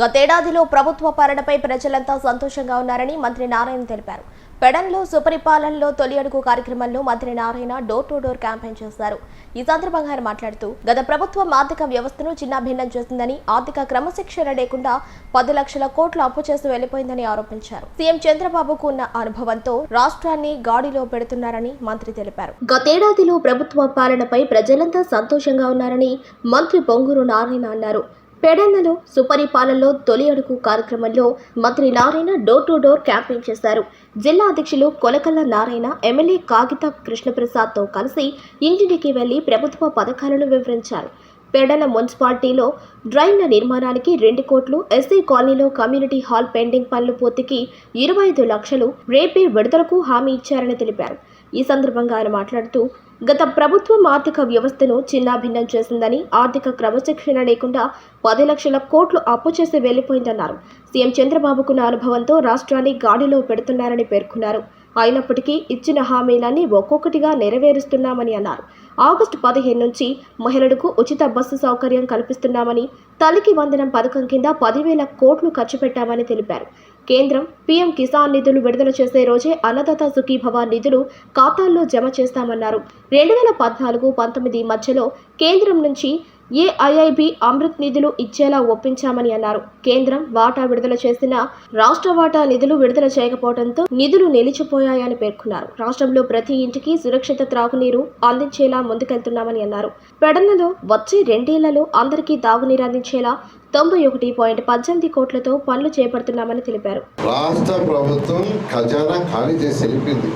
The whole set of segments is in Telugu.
గతేడాదిలో ప్రభుత్వ పాలనపై ప్రజలంతా సంతోషంగా ఉన్నారని మంత్రి నారాయణ తెలిపారు. పెడన్లో సుపరిపాలనలో తొలి అడుగు కార్యక్రమంలో మంత్రి Narayana door to door campaign చేశారు. ఈ సందర్భంగా ఆయన మాట్లాడుతూ గత ప్రభుత్వం ఆర్థిక వ్యవస్థను చిన్నాభిన్నం చేసిందని ఆర్థిక క్రమశిక్షణ లేకుండా పది లక్షల కోట్లు అప్పు చేసి వెళ్ళిపోయిందని ఆరోపించారు. సీఎం చంద్రబాబుకు ఉన్న అనుభవంతో రాష్ట్రాన్ని గాడిలో పెడుతున్నారని మంత్రి తెలిపారు. గతేడాదిలో ప్రభుత్వ పాలనపై ప్రజలంతా సంతోషంగా ఉన్నారని మంత్రి పొంగూరు నారాయణ అన్నారు. పెడన్నలో సుపరిపాలనలో తొలి అడుగు కార్యక్రమంలో మంత్రి Narayana door to door campaign చేశారు. జిల్లా అధ్యక్షులు కొలకల్ల నారాయణ ఎమ్మెల్యే కాగిత కృష్ణప్రసాద్తో కలిసి ఇంటింటికి వెళ్ళి ప్రభుత్వ పథకాలను వివరించారు. పెడల మున్సిపాలిటీలో డ్రైన్ల నిర్మాణానికి రెండు కోట్లు ఎస్సీ కాలనీలో కమ్యూనిటీ హాల్ పెండింగ్ పనులు పూర్తికి ఇరవై ఐదు లక్షలు రేపే విడుదలకు హామీ ఇచ్చారని తెలిపారు. ఈ సందర్భంగా ఆయన మాట్లాడుతూ గత ప్రభుత్వం ఆర్థిక వ్యవస్థను చిన్నాభిన్నం చేసిందని ఆర్థిక క్రమశిక్షణ లేకుండా పది లక్షల కోట్లు అప్పు చేసి వెళ్ళిపోయిందన్నారు సీఎం చంద్రబాబుకున్న అనుభవంతో రాష్ట్రాన్ని గాడిలో పెడుతున్నారని పేర్కొన్నారు. అయినప్పటికీ ఇచ్చిన హామీలన్నీ ఒక్కొక్కటిగా నెరవేరుస్తున్నామని అన్నారు. ఆగస్టు పదిహేను నుంచి మహిళలకు ఉచిత బస్సు సౌకర్యం కల్పిస్తున్నామని తల్లికి వందనం పథకం కింద పదివేల కోట్లు ఖర్చు పెట్టామని తెలిపారు. కేంద్రం పీఎం కిసాన్ నిధులు విడుదల చేసే రోజే అన్నదాత సుఖీభవ నిధులు ఖాతాల్లో జమ చేస్తామన్నారు. రెండు వేల పద్నాలుగు పంతొమ్మిది మధ్యలో కేంద్రం నుంచి ఏఐఐబి అమృత్ నిధులు ఇచ్చేలా ఒప్పించామని అన్నారు. కేంద్రం వాటా విడుదల చేసిన రాష్ట్ర వాటా నిధులు విడుదల చేయకపోవడంతో నిధులు నిలిచిపోయాయని పేర్కొన్నారు. రాష్ట్రంలో ప్రతి ఇంటికి సురక్షిత త్రాగునీరు అందించేలా ముందుకెళ్తున్నామని అన్నారు. పెడనలో వచ్చే రెండేళ్ళలో అందరికీ తాగునీరు అందించేలా తొంభై ఒకటి పాయింట్ పద్దెనిమిది కోట్లతో పనులు చేపడుతున్నామని తెలిపారు. రాష్ట్ర ప్రభుత్వం ఖజానా ఖాళీ చేసి వెళ్ళిపోయింది.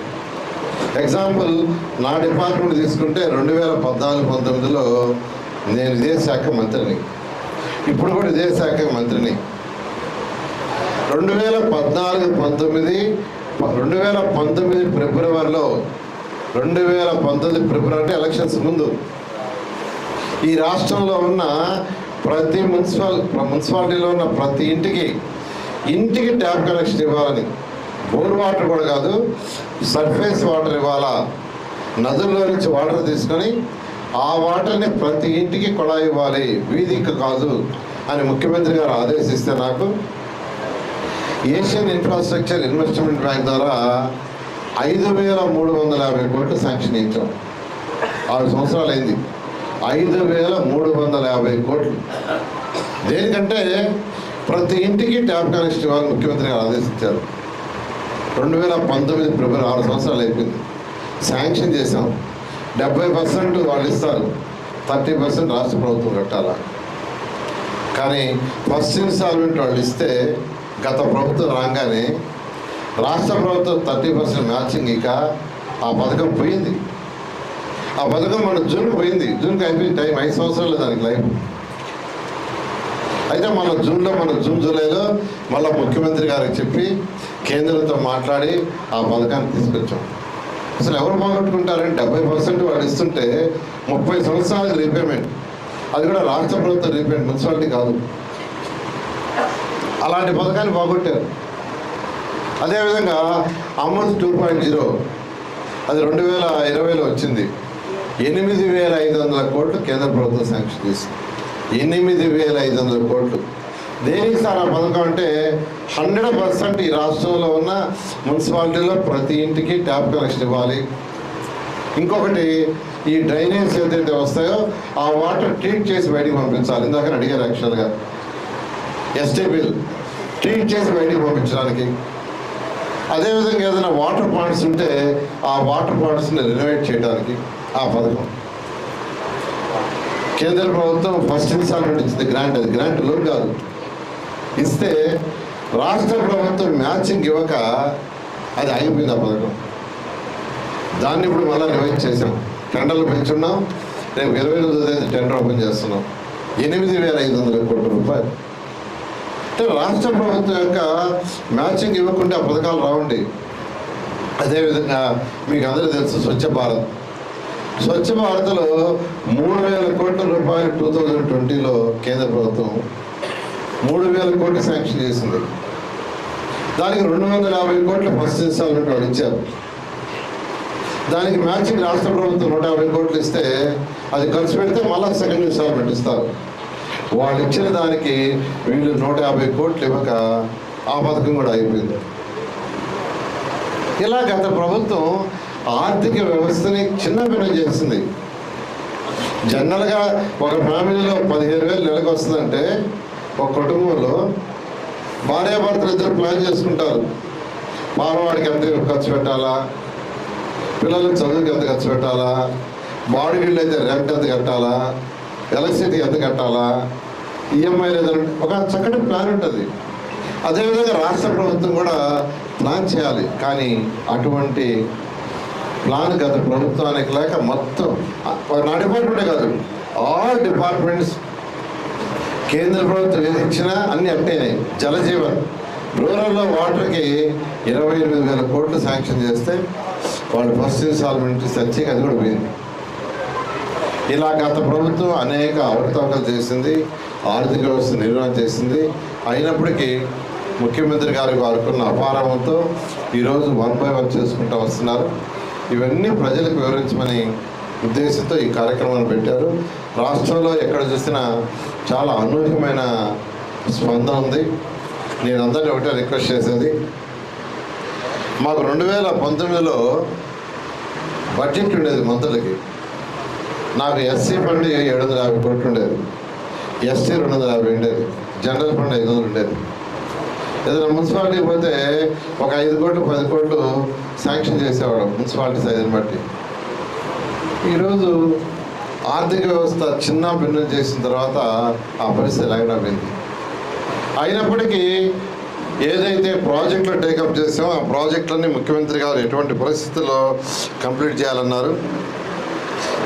ఎగ్జాంపుల్ నా డిపార్ట్మెంట్ తీసుకుంటే రెండు వేల పద్నాలుగు పంతొమ్మిదిలో నేను ఇదే శాఖ మంత్రిని. ఇప్పుడు కూడా ఇదే శాఖ మంత్రిని. రెండు వేల పద్నాలుగు పంతొమ్మిది రెండు వేల పంతొమ్మిది ఫిబ్రవరిలో రెండు వేల పంతొమ్మిది ఫిబ్రవరి అంటే ఎలక్షన్స్ ముందు ఈ రాష్ట్రంలో ఉన్న ప్రతి మున్సిపల్ మున్సిపాలిటీలో ఉన్న ప్రతి ఇంటికి ఇంటికి ట్యాప్ కనెక్షన్ ఇవ్వాలని. బోర్ వాటర్ కూడా కాదు సర్ఫేస్ వాటర్ ఇవ్వాలా. నదుల్లో నుంచి వాటర్ తీసుకొని ఆ వాటర్ని ప్రతి ఇంటికి కొడాయి ఇవ్వాలి. వీధికి కాదు అని ముఖ్యమంత్రి గారు ఆదేశిస్తే నాకు ఏషియన్ ఇన్ఫ్రాస్ట్రక్చర్ ఇన్వెస్ట్మెంట్ బ్యాంక్ ద్వారా ఐదు వేల మూడు వందల యాభై కోట్లు శాంక్షన్ ఇచ్చాం. ఆరు సంవత్సరాలు అయింది ఐదు వేల మూడు వందల యాభై కోట్లు. దేనికంటే ప్రతి ఇంటికి ట్యాప్ కనెక్షన్ ఇవ్వాలని ముఖ్యమంత్రి గారు ఆదేశించారు. రెండు వేల పంతొమ్మిది ఫిబ్రవరి ఆరు సంవత్సరాలు అయిపోయింది. శాంక్షన్ చేసాం డెబ్బై పర్సెంట్ వాళ్ళు ఇస్తారు థర్టీ పర్సెంట్ రాష్ట్ర ప్రభుత్వం కట్టాలా. కానీ ఫస్ట్ ఇన్స్టాల్మెంట్ వాళ్ళు ఇస్తే గత ప్రభుత్వం రాగానే రాష్ట్ర ప్రభుత్వం థర్టీ పర్సెంట్ మ్యాచింగ్ ఇక ఆ పథకం పోయింది. ఆ పథకం మన జూన్ పోయింది. జూన్కి అయిపోయింది టైం ఐదు సంవత్సరాలు దానికి లైఫ్. అయితే మన జూన్లో మన జూన్ జూలైలో మళ్ళీ ముఖ్యమంత్రి గారికి చెప్పి కేంద్రంతో మాట్లాడి ఆ పథకాన్ని తీసుకొచ్చాం. అసలు ఎవరు పోగొట్టుకుంటారంటే డెబ్బై పర్సెంట్ వాళ్ళు ఇస్తుంటే ముప్పై సంవత్సరాలకు రీపేమెంట్. అది కూడా రాష్ట్ర ప్రభుత్వం రీపేమెంట్ మున్సిపాలిటీ కాదు. అలాంటి పథకాన్ని పోగొట్టారు. అదేవిధంగా అమృత్ టూ పాయింట్ జీరో అది రెండు వేల ఇరవైలో వచ్చింది. ఎనిమిది వేల ఐదు వందల కోట్లు కేంద్ర ప్రభుత్వం శాంక్షన్ చేసింది. ఎనిమిది వేల ఐదు వందల కోట్లు. దేనికి సార్ ఆ పథకం అంటే హండ్రెడ్ పర్సెంట్ ఈ రాష్ట్రంలో ఉన్న మున్సిపాలిటీలో ప్రతి ఇంటికి ట్యాప్ కనెక్షన్ ఇవ్వాలి. ఇంకొకటి ఈ డ్రైనేజ్ ఏదైతే వస్తాయో ఆ వాటర్ ట్రీట్ చేసి బయటికి పంపించాలి. ఇందాక అడిగారు యాక్చువల్గా. ఎస్టీ బిల్ ట్రీట్ చేసి బయటికి పంపించడానికి. అదేవిధంగా ఏదైనా వాటర్ పాయింట్స్ ఉంటే ఆ వాటర్ పాయింట్స్ని రెనోవేట్ చేయడానికి ఆ పథకం. కేంద్ర ప్రభుత్వం ఫస్ట్ ఇన్స్టాల్మెంట్ ఇచ్చింది. గ్రాంట్ అది. గ్రాంట్ లోన్ కాదు. ఇస్తే రాష్ట్ర ప్రభుత్వం మ్యాచింగ్ ఇవ్వక అది ఆగిపోయింది ఆ పథకం. దాన్ని ఇప్పుడు మళ్ళీ రివైజ్ చేసాం టెండర్లు పెంచున్నాం. రేపు ఇరవై ఎనిమిది టెండర్ ఓపెన్ చేస్తున్నాం. ఎనిమిది వేల ఐదు వందల కోట్ల రూపాయలు. అంటే రాష్ట్ర ప్రభుత్వం యొక్క మ్యాచింగ్ ఇవ్వకుండా ఆ పథకాలు రావండి. అదేవిధంగా మీకు అందరూ తెలుసు స్వచ్ఛ భారత్. స్వచ్ఛ భారత్లో మూడు వేల కోట్ల రూపాయలు టూ థౌజండ్ ట్వంటీలో కేంద్ర ప్రభుత్వం మూడు వేల కోట్లు శాంక్షన్ చేసింది దానికి రెండు వందల యాభై కోట్లు ఫస్ట్ ఇన్స్టాల్మెంట్ వాళ్ళు ఇచ్చారు. దానికి మ్యాచింగ్ రాష్ట్ర ప్రభుత్వం నూట యాభై కోట్లు ఇస్తే అది ఖర్చు పెడితే మళ్ళీ సెకండ్ ఇన్స్టాల్మెంట్ ఇస్తారు. వాళ్ళు ఇచ్చిన దానికి వీళ్ళు నూట యాభై కోట్లు ఇవ్వక ఆ పథకం కూడా అయిపోయింది. ఇలా గత ప్రభుత్వం ఆర్థిక వ్యవస్థని చిన్నభిన్నం చేసింది. జనరల్గా ఒక ఫ్యామిలీలో పదిహేను వేలు నెలకు వస్తుందంటే ఒక కుటుంబంలో భార్యాభర్తలు ఇద్దరు ప్లాన్ చేసుకుంటారు. మానవాడికి ఎంత ఖర్చు పెట్టాలా? పిల్లలకి చదువుకి ఎంత ఖర్చు పెట్టాలా? బాడీ అయితే రెంట్ ఎంత కట్టాలా? ఎలక్ట్రిసిటీ ఎంత కట్టాలా? ఈఎంఐ ఒక చక్కటి ప్లాన్ ఉంటుంది. అదేవిధంగా రాష్ట్ర ప్రభుత్వం కూడా ప్లాన్ చేయాలి. కానీ అటువంటి ప్లాన్ గత ప్రభుత్వానికి లేక మొత్తం నా డిపార్ట్మెంటే కాదు ఆల్ డిపార్ట్మెంట్స్ కేంద్ర ప్రభుత్వం ఇచ్చిన అన్ని అట్టేనాయి జలజీవన్. రూరల్లో వాటర్కి ఇరవై ఎనిమిది వేల కోట్లు శాంక్షన్ చేస్తే వాళ్ళు ఫస్ట్ ఇన్స్టాల్మెంట్ సచ్చి అది కూడా పోయింది. ఇలా గత ప్రభుత్వం అనేక అవకతవకలు చేసింది ఆర్థిక వ్యవస్థ నిర్వహణ చేసింది. అయినప్పటికీ ముఖ్యమంత్రి గారు వారుకున్న అపారంతో ఈరోజు వన్ బై వన్ చేసుకుంటూ వస్తున్నారు. ఇవన్నీ ప్రజలకు వివరించమని ఉద్దేశంతో ఈ కార్యక్రమాన్ని పెట్టారు. రాష్ట్రంలో ఎక్కడ చూసినా చాలా అనూహ్యమైన స్పందన ఉంది. నేను అందరినీ ఒకటే రిక్వెస్ట్ చేసేది. మాకు రెండు వేల పంతొమ్మిదిలో బడ్జెట్ ఉండేది మంత్రులకి. నాకు ఎస్సీ ఫండ్ ఏడు వందల యాభై కోట్లు ఉండేది. ఎస్సీ రెండు వందల యాభై ఉండేది. జనరల్ ఫండ్ ఐదు వందలు ఉండేది. ఏదైనా మున్సిపాలిటీ పోతే ఒక ఐదు కోట్లు పది కోట్లు శాంక్షన్ చేసేవాడు మున్సిపాలిటీ సైజుని బట్టి. ఈరోజు ఆర్థిక వ్యవస్థ చిన్న భిన్నం చేసిన తర్వాత ఆ పరిస్థితి లేకుండా పోయింది అయినప్పటికీ ఏదైతే ప్రాజెక్టులు టేకప్ చేసామో ఆ ప్రాజెక్టులన్నీ ముఖ్యమంత్రి గారు ఎటువంటి పరిస్థితుల్లో కంప్లీట్ చేయాలన్నారు?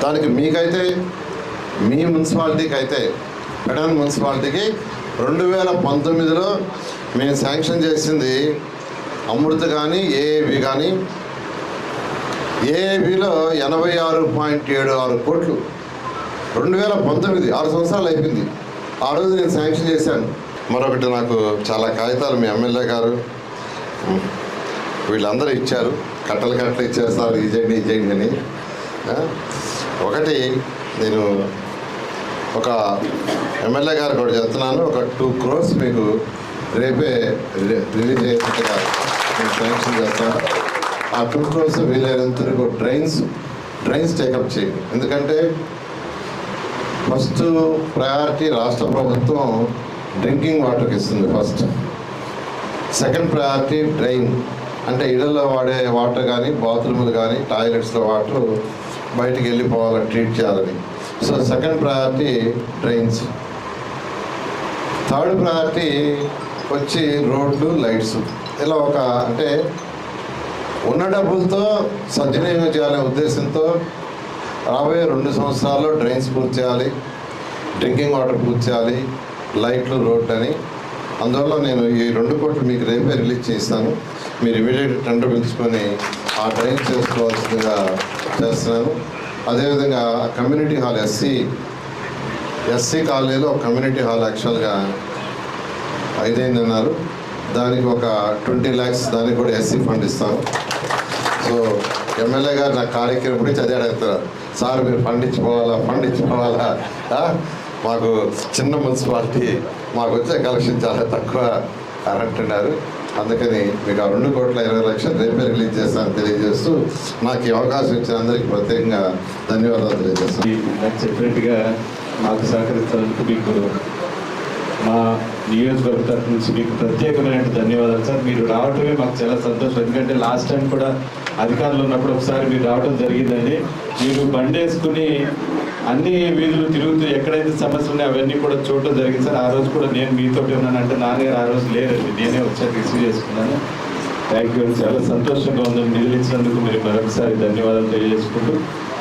దానికి మీకైతే మీ మున్సిపాలిటీకి అయితే పెడాన్ మున్సిపాలిటీకి రెండు వేల పంతొమ్మిదిలో మేము శాంక్షన్ చేసింది అమృత కానీ ఏఏబి కానీ ఏఏబిలో ఎనభై ఆరు పాయింట్ ఏడు ఆరు కోట్లు. రెండు వేల పంతొమ్మిది ఆరు సంవత్సరాలు అయిపోయింది. ఆ రోజు నేను శాంక్షన్ చేశాను. మరొకటి నాకు చాలా కాగితాలు మీ ఎమ్మెల్యే గారు వీళ్ళందరూ ఇచ్చారు. కట్టలు కట్టలు ఇచ్చారు సార్ ఇది చేయండి ఇది చేయండి అని. ఒకటి నేను ఒక ఎమ్మెల్యే గారు కూడా చెప్తున్నాను. ఒక టూ క్రోర్స్ మీకు రేపే రిలీజ్ అయ్యేట్టుగా నేను శాంక్షన్ చేస్తాను. ఆ టూ క్రోర్స్ వీలైనంత వరకు డ్రైన్స్ డ్రైన్స్ టేకప్ చేయండి ఎందుకంటే ఫస్ట్ ప్రయారిటీ రాష్ట్ర ప్రభుత్వం డ్రింకింగ్ వాటర్కి ఇస్తుంది ఫస్ట్. Second priority drain. అంటే ఇళ్ళలో వాడే వాటర్ కానీ బాత్రూములు కానీ టాయిలెట్స్లో వాటర్ బయటికి వెళ్ళిపోవాలని ట్రీట్ చేయాలని. So second priority drains. Third priority వచ్చి రోడ్లు లైట్స్. ఇలా ఒక అంటే ఉన్న డబ్బులతో సద్వినియోగం చేయాలనే ఉద్దేశంతో రాబోయే రెండు సంవత్సరాల్లో డ్రైన్స్ పూర్తి చేయాలి. డ్రింకింగ్ వాటర్ పూర్తి చేయాలి. లైట్లు రోడ్ అని. అందువల్ల నేను ఈ రెండు కోట్లు మీకు రేపే రిలీజ్ చేస్తాను మీరు ఇమీడియట్ టెండర్ పిలుచుకొని ఆ డ్రైన్ చేసుకోవాల్సిందిగా చేస్తున్నాను. అదేవిధంగా కమ్యూనిటీ హాల్ ఎస్సీ ఎస్సీ కాలనీలో కమ్యూనిటీ హాల్ యాక్చువల్గా ఐదైంది అన్నారు దానికి ఒక ట్వంటీ ల్యాక్స్ దానికి కూడా ఎస్సీ ఫండ్ ఇస్తాను సో ఎమ్మెల్యే గారు నా కార్యక్రమం గురించి అదే అడుగుతున్నారు. సార్ మీరు ఫండ్ ఇచ్చిపోవాలా? ఫండ్ ఇచ్చిపోవాలా? మాకు చిన్న మున్సిపాలిటీ మాకు వచ్చే కలెక్షన్ చాలా తక్కువ అని అంటున్నారు. అందుకని మీకు ఆ రెండు కోట్ల ఇరవై లక్షలు రేపే రిలీజ్ చేస్తానని తెలియజేస్తూ నాకు ఈ అవకాశం ఇచ్చిన అందరికీ ప్రత్యేకంగా ధన్యవాదాలు తెలియజేస్తాను నాకు చెప్పినట్టుగా మాకు సహకరిస్తున్నందుకు మీకు మా నియోజకవర్గ తరఫు నుంచి మీకు ప్రత్యేకమైన ధన్యవాదాలు. సార్ మీరు రావటమే మాకు చాలా సంతోషం. ఎందుకంటే లాస్ట్ టైం కూడా అధికారులు ఉన్నప్పుడు ఒకసారి మీరు రావడం జరిగిందండి. మీరు బండేసుకుని అన్ని వీధులు తిరుగుతూ ఎక్కడైతే సమస్యలు ఉన్నాయో అవన్నీ కూడా చూడటం జరిగింది. సార్ ఆ రోజు కూడా నేను మీతోటి ఉన్నానంటే నాన్నగారు ఆ రోజు లేరండి. నేనే వచ్చాను రిసీవ్ చేసుకున్నాను. థ్యాంక్ యూ చాలా సంతోషంగా ఉందని నిధులు మీరు మరొకసారి ధన్యవాదాలు తెలియజేసుకుంటూ